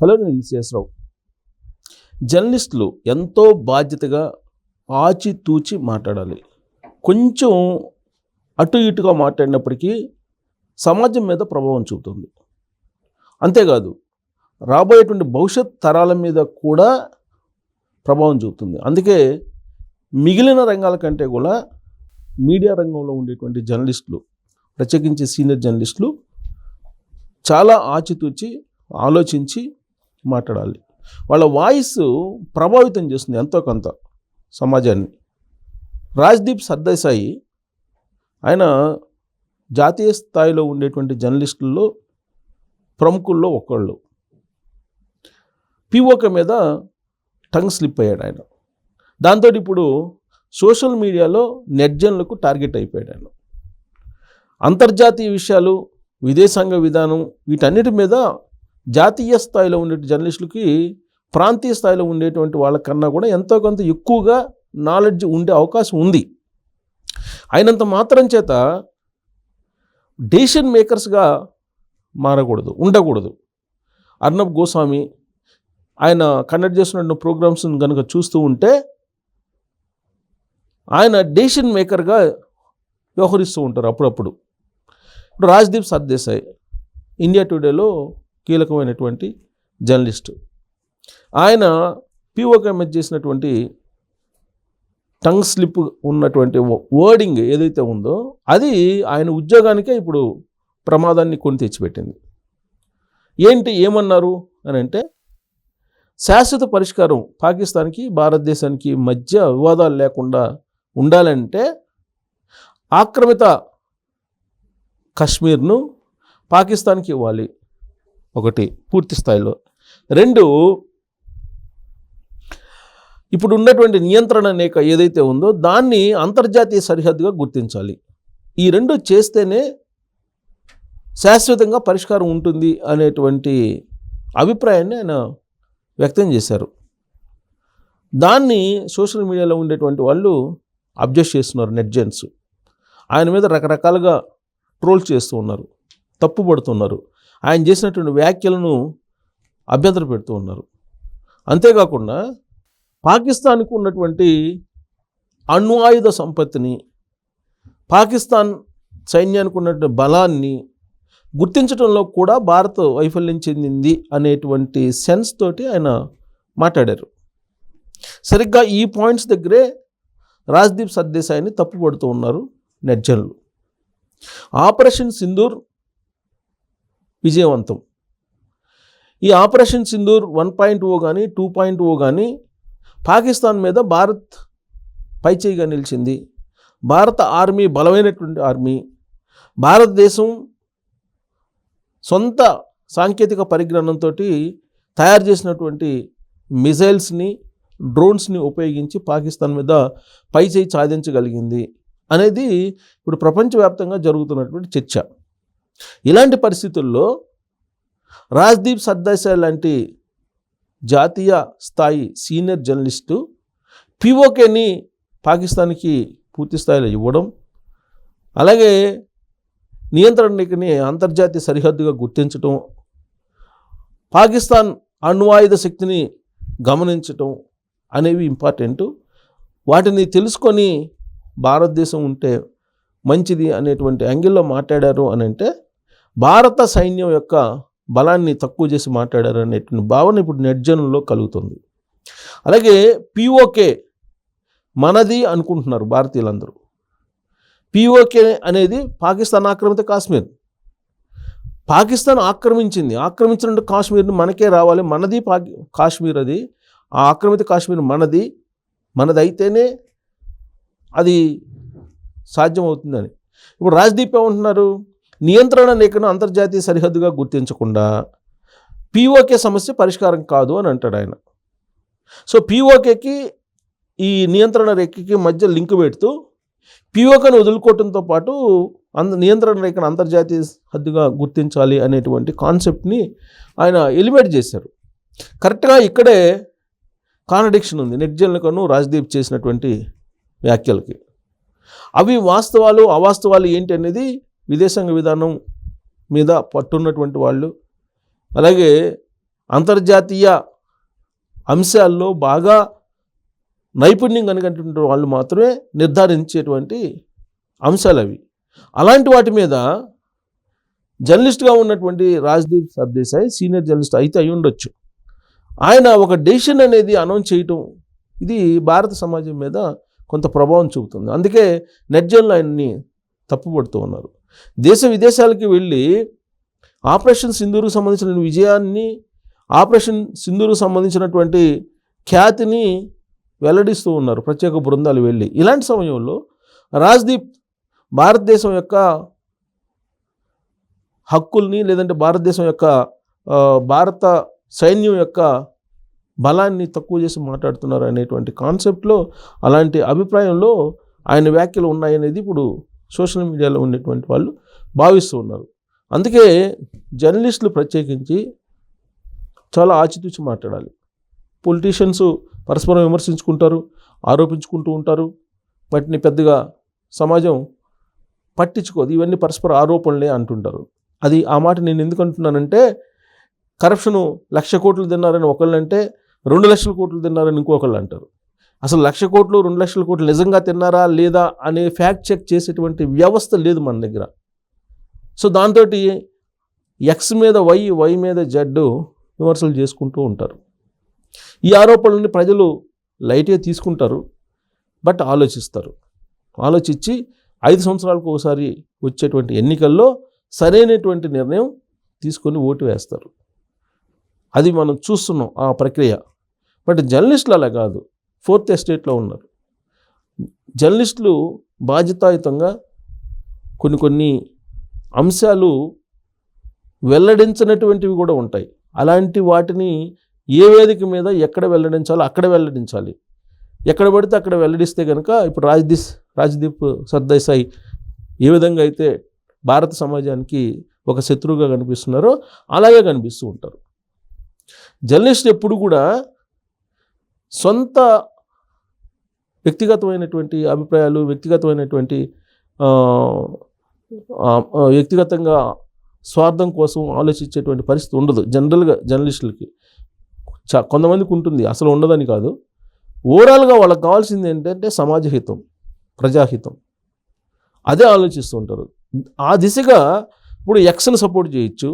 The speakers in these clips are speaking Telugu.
హలో నేను శేషరావు జర్నలిస్టులు ఎంతో బాధ్యతగా ఆచితూచి మాట్లాడాలి. కొంచెం అటు ఇటుగా మాట్లాడినప్పటికీ సమాజం మీద ప్రభావం చూపుతుంది. అంతేకాదు రాబోయేటువంటి భవిష్యత్ తరాల మీద కూడా ప్రభావం చూపుతుంది. అందుకే మిగిలిన రంగాల కంటే కూడా మీడియా రంగంలో ఉండేటువంటి జర్నలిస్టులు ప్రత్యేకించి సీనియర్ జర్నలిస్టులు చాలా ఆచితూచి ఆలోచించి మాట్లాడాలి. వాళ్ళ వాయిస్ ప్రభావితం చేస్తుంది ఎంతో కొంత సమాజాన్ని. రాజ్దీప్ సర్దేశాయి. ఆయన జాతీయ స్థాయిలో ఉండేటువంటి జర్నలిస్టుల్లో ప్రముఖుల్లో ఒకళ్ళు. పిఓక మీద టంగ్ స్లిప్ అయ్యాడు ఆయన. దాంతో ఇప్పుడు సోషల్ మీడియాలో నెట్జన్లకు టార్గెట్ అయిపోయాడు ఆయన. అంతర్జాతీయ విషయాలు విదేశాంగ విధానం వీటన్నిటి మీద జాతీయ స్థాయిలో ఉండే జర్నలిస్టులకి ప్రాంతీయ స్థాయిలో ఉండేటువంటి వాళ్ళకన్నా కూడా ఎంతో కొంత ఎక్కువగా నాలెడ్జ్ ఉండే అవకాశం ఉంది. అయినంత మాత్రం చేత డెసిషన్ మేకర్స్గా మారకూడదు ఉండకూడదు. అర్ణబ్ గోస్వామి ఆయన కండక్ట్ చేస్తున్న ప్రోగ్రామ్స్ని కనుక చూస్తూ ఉంటే ఆయన డెసిషన్ మేకర్గా వ్యవహరిస్తూ ఉంటారు అప్పుడప్పుడు. ఇప్పుడు రాజ్దీప్ సర్దేశాయ్ ఇండియా టుడేలో కీలకమైనటువంటి జర్నలిస్టు. ఆయన పిఓకే మీద చేసినటువంటి టంగ్ స్లిప్ ఉన్నటువంటి వర్డింగ్ ఏదైతే ఉందో అది ఆయన ఉద్యోగానికే ఇప్పుడు ప్రమాదాన్ని కొని తెచ్చిపెట్టింది. ఏంటి ఏమన్నారు అని అంటే శాశ్వత పరిష్కారం పాకిస్తాన్కి భారతదేశానికి మధ్య వివాదాలు లేకుండా ఉండాలంటే ఆక్రమిత కశ్మీర్ను పాకిస్తాన్కి ఇవ్వాలి. ఒకటి పూర్తి స్థాయిలో. రెండు ఇప్పుడు ఉన్నటువంటి నియంత్రణ అనేక ఏదైతే ఉందో దాన్ని అంతర్జాతీయ సరిహద్దుగా గుర్తించాలి. ఈ రెండు చేస్తేనే శాశ్వతంగా పరిష్కారం ఉంటుంది అనేటువంటి అభిప్రాయాన్ని ఆయన వ్యక్తం చేశారు. దాన్ని సోషల్ మీడియాలో ఉండేటువంటి వాళ్ళు అబ్జెక్ట్ చేస్తున్నారు నెట్జెన్స్ ఆయన మీద రకరకాలుగా ట్రోల్ చేస్తూ ఉన్నారు తప్పుపడుతున్నారు. ఆయన చేసినటువంటి వ్యాఖ్యలను అభ్యంతర పెడుతూ ఉన్నారు. అంతేకాకుండా పాకిస్తాన్కు ఉన్నటువంటి అణ్వాయుధ సంపత్తిని పాకిస్తాన్ సైన్యానికి ఉన్నటువంటి బలాన్ని గుర్తించడంలో కూడా భారత్ వైఫల్యం చెందింది అనేటువంటి సెన్స్ తోటి ఆయన మాట్లాడారు. సరిగ్గా ఈ పాయింట్స్ దగ్గరే రాజ్దీప్ సర్దేశాయిని తప్పుపడుతూ ఉన్నారు నెట్జన్లు ఆపరేషన్ సింధూర్ విజయవంతం. ఈ operation Sindoor one point o కానీ టూ పాయింట్ ఓ కానీ పాకిస్తాన్ మీద భారత్ పైచేయిగా నిలిచింది. భారత ఆర్మీ బలమైనటువంటి ఆర్మీ భారతదేశం సొంత సాంకేతిక పరిజ్ఞానంతో తయారు చేసినటువంటి మిజైల్స్ని డ్రోన్స్ని ఉపయోగించి పాకిస్తాన్ మీద పైచేయి సాధించగలిగింది. అనేది ఇప్పుడు ప్రపంచవ్యాప్తంగా జరుగుతున్నటువంటి చర్చ. ఇలాంటి పరిస్థితుల్లో రాజ్దీప్ సర్దేశాయ్ లాంటి జాతీయ స్థాయి సీనియర్ జర్నలిస్టు పిఓకేని పాకిస్తాన్కి పూర్తి స్థాయిలో ఇవ్వడం అలాగే నియంత్రణని అంతర్జాతీయ సరిహద్దుగా గుర్తించటం పాకిస్తాన్ అణ్వాయుధ శక్తిని గమనించటం అనేవి ఇంపార్టెంట్. వాటిని తెలుసుకొని భారతదేశం ఉంటే మంచిది అనేటువంటి యాంగిల్లో మాట్లాడారు అని అంటే భారత సైన్యం యొక్క బలాన్ని తక్కువ చేసి మాట్లాడారు అనేటువంటి భావన ఇప్పుడు నెట్జన్లో కలుగుతుంది. అలాగే పిఓకే మనది అనుకుంటున్నారు భారతీయులందరూ. పిఓకే అనేది పాకిస్తాన్ ఆక్రమిత కాశ్మీర్. పాకిస్తాన్ ఆక్రమించింది. ఆక్రమించిన కాశ్మీర్ని మనకే రావాలి. మనది పాకి కాశ్మీర్ అది. ఆ ఆక్రమిత కాశ్మీర్ మనది. మనదైతేనే అది సాధ్యమవుతుందని. ఇప్పుడు రాజ్దీప్ ఏమంటున్నారు? నియంత్రణ రేఖను అంతర్జాతీయ సరిహద్దుగా గుర్తించకుండా పిఓకే సమస్య పరిష్కారం కాదు అని అంటాడు ఆయన. సో పిఓకేకి ఈ నియంత్రణ రేఖకి మధ్య లింక్ పెడుతూ పీఓకేను వదులుకోవడంతో పాటు అంద నియంత్రణ రేఖను అంతర్జాతీయ హద్దుగా గుర్తించాలి అనేటువంటి కాన్సెప్ట్ని ఆయన ఎలివేట్ చేశారు. కరెక్ట్గా ఇక్కడే కాంట్రడిక్షన్ ఉంది. నెట్జన్లకను రాజ్దీప్ చేసినటువంటి వ్యాఖ్యలకి. అవి వాస్తవాలు అవాస్తవాలు ఏంటి అనేది విదేశాంగ విధానం మీద పట్టున్నటువంటి వాళ్ళు అలాగే అంతర్జాతీయ అంశాల్లో బాగా నైపుణ్యం కలిగినటువంటి వాళ్ళు మాత్రమే నిర్ధారించేటువంటి అంశాలు అవి. అలాంటి వాటి మీద జర్నలిస్ట్గా ఉన్నటువంటి రాజ్దీప్ సర్దేశాయ్ సీనియర్ జర్నలిస్ట్ అయితే అయి ఉండొచ్చు. ఆయన ఒక డెసిషన్ అనేది అనౌన్స్ చేయటం ఇది భారత సమాజం మీద కొంత ప్రభావం చూపుతుంది. అందుకే నెట్జనులు ఆయన్ని తప్పుపడుతూ ఉన్నారు. దేశ విదేశాలకి వెళ్ళి ఆపరేషన్ సింధూరుకు సంబంధించిన విజయాన్ని ఆపరేషన్ సింధూరుకు సంబంధించినటువంటి ఖ్యాతిని వెల్లడిస్తూ ఉన్నారు ప్రత్యేక బృందాలు వెళ్ళి. ఇలాంటి సమయంలో రాజ్దీప్ భారతదేశం యొక్క హక్కుల్ని లేదంటే భారతదేశం యొక్క భారత సైన్యం యొక్క బలాన్ని తక్కువ చేసి మాట్లాడుతున్నారు అనేటువంటి కాన్సెప్ట్లో అలాంటి అభిప్రాయంలో ఆయన వ్యాఖ్యలు ఉన్నాయనేది ఇప్పుడు సోషల్ మీడియాలో ఉండేటువంటి వాళ్ళు భావిస్తూ ఉన్నారు. అందుకే జర్నలిస్టులు ప్రత్యేకించి చాలా ఆచితూచి మాట్లాడాలి. పొలిటీషియన్స్ పరస్పరం విమర్శించుకుంటారు ఆరోపించుకుంటూ ఉంటారు. వాటిని పెద్దగా సమాజం పట్టించుకోదు. ఇవన్నీ పరస్పర ఆరోపణలే అంటుంటారు. అది ఆ మాట నేను ఎందుకు అంటున్నానంటే కరప్షను లక్ష కోట్లు తిన్నారని ఒకళ్ళు అంటే రెండు లక్షల కోట్లు తిన్నారని ఇంకొకళ్ళు అంటారు. అసలు లక్ష కోట్లు రెండు లక్షల కోట్లు నిజంగా తిన్నారా లేదా అనే ఫ్యాక్ట్ చెక్ చేసేటువంటి వ్యవస్థ లేదు మన దగ్గర. సో దాంతో ఎక్స్ మీద వై వై మీద జడ్ విమర్శలు చేసుకుంటూ ఉంటారు. ఈ ఆరోపణలని ప్రజలు లైట్గా తీసుకుంటారు బట్ ఆలోచిస్తారు. ఆలోచించి ఐదు సంవత్సరాలకు ఒకసారి వచ్చేటువంటి ఎన్నికల్లో సరైనటువంటి నిర్ణయం తీసుకొని ఓటు వేస్తారు. అది మనం చూస్తున్నాం ఆ ప్రక్రియ. బట్ జర్నలిస్టులు అలా కాదు. ఫోర్త్ ఎస్టేట్లో ఉన్నారు. జర్నలిస్టులు బాధ్యతాయుతంగా కొన్ని కొన్ని అంశాలు వెల్లడించినటువంటివి కూడా ఉంటాయి. అలాంటి వాటిని ఏ వేదిక మీద ఎక్కడ వెల్లడించాలో అక్కడ వెల్లడించాలి. ఎక్కడ పడితే అక్కడ వెల్లడిస్తే కనుక ఇప్పుడు రాజ్దీప్ రాజ్దీప్ సర్దేశాయి ఏ విధంగా అయితే భారత సమాజానికి ఒక శత్రువుగా కనిపిస్తున్నారో అలాగే కనిపిస్తూ ఉంటారు. జర్నలిస్ట్ ఎప్పుడు కూడా సొంత వ్యక్తిగతమైనటువంటి అభిప్రాయాలు వ్యక్తిగతమైనటువంటి వ్యక్తిగతంగా స్వార్థం కోసం ఆలోచించేటువంటి పరిస్థితి ఉండదు. జనరల్గా జర్నలిస్టులకి చా కొంతమందికి ఉంటుంది. అసలు ఉండదని కాదు. ఓవరాల్గా వాళ్ళకి కావాల్సింది ఏంటంటే సమాజహితం ప్రజాహితం. అదే ఆలోచిస్తూ ఉంటారు. ఆ దిశగా ఇప్పుడు ఎక్స్ని సపోర్ట్ చేయొచ్చు.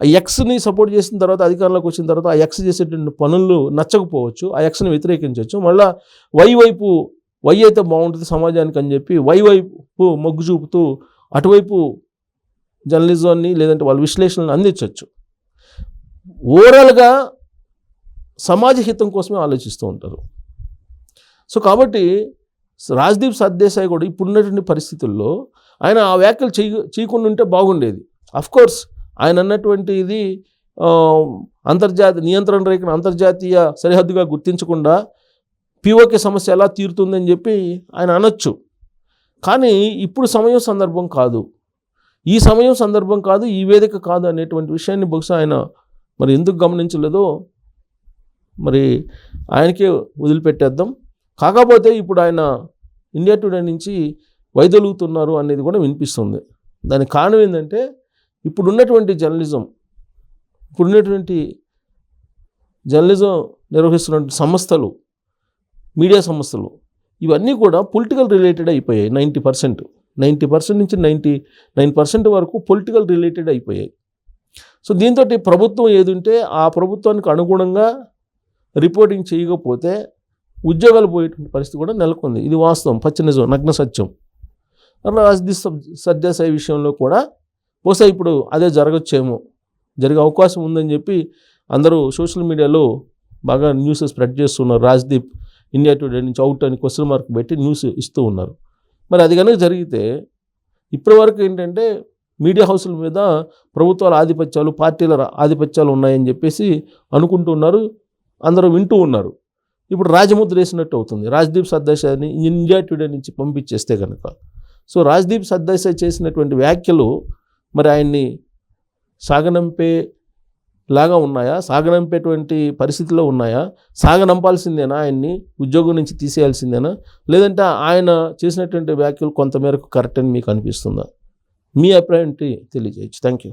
ఆ ఎక్స్ని సపోర్ట్ చేసిన తర్వాత అధికారంలోకి వచ్చిన తర్వాత ఆ ఎక్స్ చేసేటువంటి పనులు నచ్చకపోవచ్చు ఆ ఎక్స్ని వ్యతిరేకించవచ్చు. మళ్ళీ వై వైపు వై అయితే బాగుంటుంది సమాజానికి అని చెప్పి వై వైపు మొగ్గు చూపుతూ అటువైపు జర్నలిజాన్ని లేదంటే వాళ్ళ విశ్లేషణను అందించవచ్చు. ఓవరాల్గా సమాజ హితం కోసమే ఆలోచిస్తూ ఉంటారు. సో కాబట్టి రాజ్దీప్ సర్దేశాయ్ కూడా ఇప్పుడున్నటువంటి పరిస్థితుల్లో ఆయన ఆ వ్యాఖ్యలు చేయ చేయకుండా ఉంటే బాగుండేది. అఫ్కోర్స్ ఆయన అన్నటువంటి ఇది అంతర్జాతీయ నియంత్రణ రేఖను అంతర్జాతీయ సరిహద్దుగా గుర్తించకుండా పిఓకే సమస్య ఎలా తీరుతుందని చెప్పి ఆయన అనొచ్చు. కానీ ఇప్పుడు సమయం సందర్భం కాదు. ఈ సమయం సందర్భం కాదు ఈ వేదిక కాదు అనేటువంటి విషయాన్ని బహుశా ఆయన మరి ఎందుకు గమనించలేదో మరి ఆయనకే వదిలిపెట్టేద్దాం. కాకపోతే ఇప్పుడు ఆయన ఇండియా టుడే నుంచి వైదొలుగుతున్నారు అనేది కూడా వినిపిస్తుంది. దానికి కారణం ఏంటంటే ఇప్పుడున్నటువంటి జర్నలిజం ఇప్పుడున్నటువంటి జర్నలిజం నిర్వహిస్తున్నటువంటి సంస్థలు మీడియా సంస్థలు ఇవన్నీ కూడా పొలిటికల్ రిలేటెడ్ అయిపోయాయి నైంటీ పర్సెంట్. నైంటీ పర్సెంట్ నుంచి నైంటీ నైన్ పర్సెంట్ వరకు పొలిటికల్ రిలేటెడ్ అయిపోయాయి. సో దీంతో ప్రభుత్వం ఏది ఉంటే ఆ ప్రభుత్వానికి అనుగుణంగా రిపోర్టింగ్ చేయకపోతే ఉద్యోగాలు పోయేటువంటి పరిస్థితి కూడా నెలకొంది. ఇది వాస్తవం. పచ్చి నిజం నగ్న సత్యం. రాజ్దీప్ సర్దేశాయి విషయంలో కూడా బహుశా ఇప్పుడు అదే జరగచ్చేమో జరిగే అవకాశం ఉందని చెప్పి అందరూ సోషల్ మీడియాలో బాగా న్యూస్ స్ప్రెడ్ చేస్తున్నారు. రాజ్దీప్ ఇండియా టుడే నుంచి అవుట్ అని క్వశ్చన్ మార్క్ పెట్టి న్యూస్ ఇస్తూ ఉన్నారు. మరి అది కనుక జరిగితే ఇప్పటి వరకు ఏంటంటే మీడియా హౌస్ల మీద ప్రభుత్వాల ఆధిపత్యాలు పార్టీల ఆధిపత్యాలు ఉన్నాయని చెప్పేసి అనుకుంటున్నారు అందరూ వింటూ ఉన్నారు. ఇప్పుడు రాజముద్ర వేసినట్టు అవుతుంది. రాజ్దీప్ సర్దేశాన్ని ఇండియా టుడే నుంచి పంపించేస్తే కనుక సో రాజ్దీప్ సర్దేశాయ్ చేసినటువంటి వ్యాఖ్యలు మరి ఆయన్ని సాగనంపే లాగా ఉన్నాయా? సాగనంపేటువంటి పరిస్థితిలో ఉన్నాయా? సాగనంపాల్సిందేనా ఆయన్ని? ఉద్యోగం నుంచి తీసేయాల్సిందేనా? లేదంటే ఆయన చేసినటువంటి వ్యాఖ్యలు కొంతమేరకు కరెక్ట్ అని మీకు అనిపిస్తుందా? మీ అభిప్రాయం ఏంటి? తెలియజేయచ్చు. Thank you